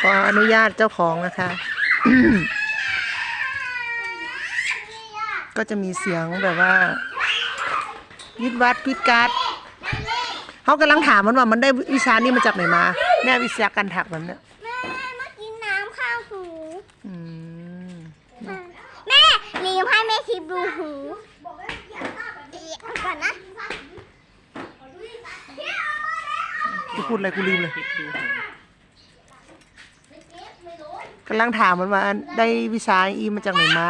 ขออนุญาตเจ้าของนะคะ ก็จะมีเสียงแบบว่าวิดวัดพิดการ์ดเขากำลังถามมันว่ามันได้วิชานี้มาจากไหนมาเนี่ยวิชาการถักแบบเนี้ยแม่มากินน้ำข้างหูอืมแม่ลืมให้แม่ทิพย์ดูหูเอาก่อนนะจะพูดอะไรกูลืมเลย กำลังถามมันว่าได้วิชาอีมาจากไหนมา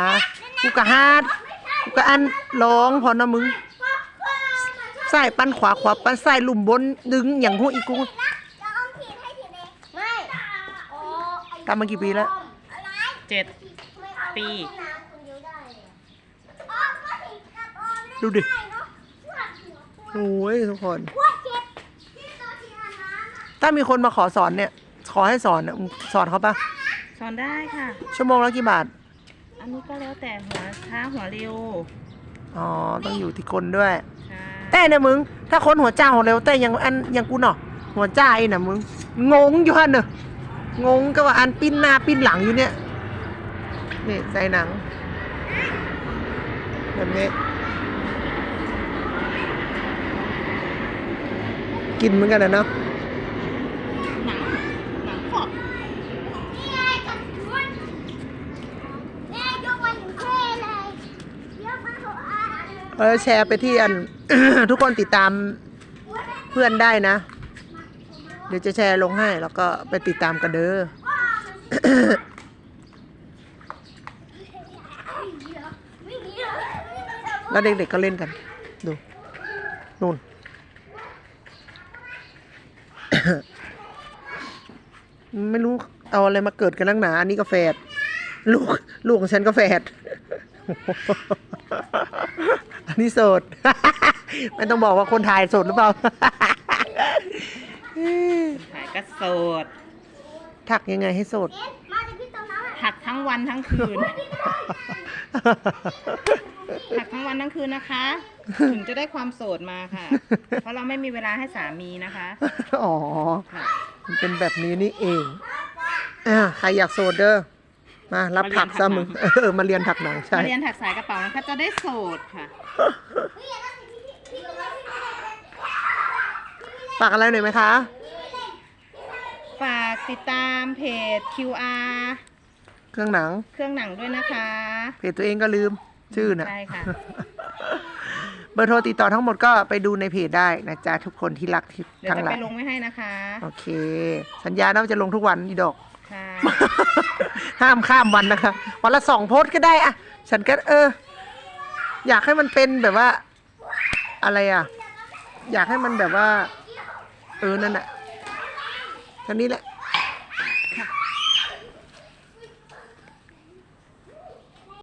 กูกะฮาดกูกะอันร้องพอนะมึงใส่ปั้นขวาขวาปั้นใส่ลุ่มบนดึงอย่างพวกอีกูจะเอาผิดให้ผิดเองไม่โอ้ไอ้ทำมากี่ปีแล้วอะไรเจ็ดไม่เอาปีน้ำคนเดียวได้เลยอ๋อก็ผิดกับอ๋อไม่ดูดิได้เนอะปวดหัวปวดโอ้ยทุกคนปวดเจ็บที่ตัวที่อาบน้ำอะถ้ามีคนมาขอสอนเนี่ย ขอให้สอนเนี่ยมึงสอนเขาปะ สอนได้ค่ะ ชั่วโมงละกี่บาท อันนี้ก็แล้วแต่หัวช้าหัวเร็วอ๋อ ต้องอยู่ที่คนด้วยใช่แต่เนี่ยมึง ถ้าคนหัวจ้าหัวเร็วแต่ยังอันยังกูเนาะหัวจ้าไอ้น่ะมึง งงอยู่ฮะเนอะงงก็ว่าอันปิ้นหน้าปิ้นหลังอยู่เนี่ย นี่ใส่หนังแบบนี้กินเหมือนกันนะเนาะ หนังหนังขอบ นี่ไงกับชุดแม่ยกมาถึงเท่เลยยกมาหัวอ่ เออแชร์ไปที่อัน ทุกคนติดตามเพื่อนได้นะ เดี๋ยวจะแชร์ลงให้แล้วก็ไปติดตามกันเด้อแล้วเด็กๆก็เล่นกัน ดูนู่นไม่รู้เอาอะไรมาเกิดกันนักหนาอันนี้ก็แฝดลูก ลูกของฉันก็แฝด นนี้โสด ไม่ต้องบอกว่าคนถ่ายโสดหรือเปล่าถ่ายก็โสดถักยังไงให้โสด มาจากพี่ตรงนั้นอะถักทั้งวันทั้งคืนถักทั้งวันทั้งคืนนะคะ ถึงจะได้ความโสดมาค่ะ เพราะเราไม่มีเวลาให้สามีนะคะอ๋อ ค่ะ มันเป็นแบบนี้นี่เอง อ่าใครอยากโซดเดอร์ มารับถักซะมึงเออมาเรียนถักหนังใช่มาเรียนถักสายกระเป๋านะคะจะได้โสดค่ะฝากอะไรหน่อยไหมคะ ฝากติดตามเพจ QR เครื่องหนัง เครื่องหนังด้วยนะคะ เพจตัวเองก็ลืมชื่อน่ะใช่ค่ะ เบอร์โทรติดต่อทั้งหมดก็ไปดูในเพจได้นะจ๊ะทุกคนที่รักที่เดี๋ยวทั้งจะหลาไปยลงไว้ให้นะคะ โอเค สัญญานะว่าจะลงทุกวันอีดอก ค่ะ ห้ามข้ามวันนะคะ วันละสองโพสต์ก็ได้อะฉันก็เออ อยากให้มันเป็นแบบว่า อะไรอะอยากให้มันแบบว่า เออนั่นแหละแค่นี้แหละ